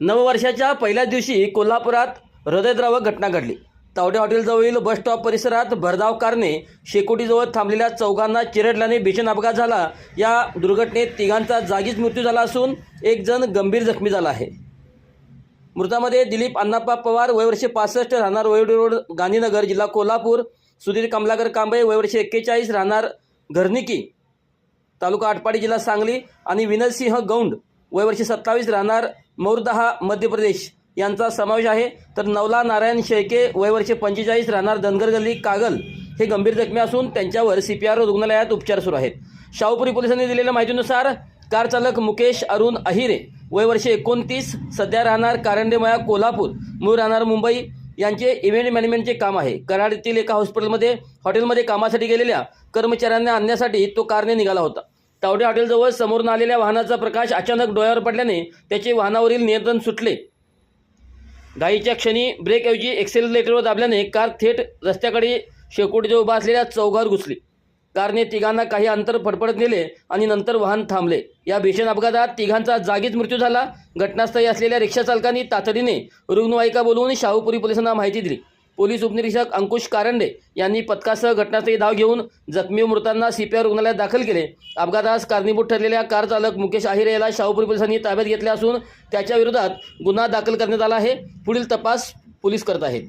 नववर्षाच्या पहिल्याच दिवशी कोल्हापुरात हृदयद्रावक घटना घडली. तावडे हॉटेलजवळील बस स्टॉप परिसरात भरधाव कारने शेकोटीजवळ थांबलेल्या चौघांना चिरडल्याने भीषण अपघात झाला. या दुर्घटनेत तिघांचा जागीच मृत्यू झाला असून एक जण गंभीर जखमी झाला आहे. मृतामध्ये दिलीप अण्णाप्पा पवार वयवर्षे पासष्ट राहणार वयोडी रोड गांधीनगर जिल्हा कोल्हापूर. सुधीर कमलाकर कांबळे वयवर्षे एक्केचाळीस राहणार घरनिकी तालुका आटपाडी जिल्हा सांगली. आणि विनयसिंह गौंड वयवर्षी सत्तावीस राहणार मौरदहा मध्य प्रदेश यांचा समावेश आहे. तर नवला नारायण शेळके वयवर्षे पंचेचाळीस राहणार धनगर गल्ली कागल हे गंभीर जखमी असून त्यांच्यावर सी पी आर रुग्णालयात उपचार सुरू आहेत. शाहूपुरी पोलिसांनी दिलेल्या माहितीनुसार कार चालक मुकेश अरुण अहिरे वयवर्षे एकोणतीस सध्या राहणार कारंडेमया कोल्हापूर मूळ राहणार मुंबई यांचे इव्हेंट मॅनेजमेंटचे काम आहे. कराड येथील एका हॉस्पिटलमध्ये हॉटेलमध्ये कामासाठी गेलेल्या कर्मचाऱ्यांना आणण्यासाठी तो कारने निघाला होता. तावडे हॉटेलजवळ समोरून आलेल्या वाहनाचा प्रकाश अचानक डोळ्यावर पडल्याने त्याचे वाहनावरील नियंत्रण सुटले. घाईच्या क्षणी ब्रेकऐवजी एक्सेलरेटरवर दाबल्याने कार थेट रस्त्याकडे शेकोटीजवळ उभा असलेल्या चौघावर घुसली. कारने तिघांना काही अंतर फडफडत नेले आणि नंतर वाहन थांबले. या भीषण अपघातात तिघांचा जागीच मृत्यू झाला. घटनास्थळी असलेल्या रिक्षा चालकांनी तातडीने रुग्णवाहिका बोलवून शाहूपुरी पोलिसांना माहिती दिली. पोलीस उपनिरीक्षक अंकुश कारंडे यांनी पथकासह घटनास्थळी धाव घेऊन जखमी मृतांना सीपीआर रुग्णालयात दाखल केले. अपघातास कारणीभूत ठरलेल्या कार चालक मुकेश आहिरे याला शाहूपुरी पोलिसांनी ताब्यात घेतले असून त्याच्या विरोधात गुन्हा दाखल करण्यात आला आहे. पुढील तपास पोलीस करत आहेत.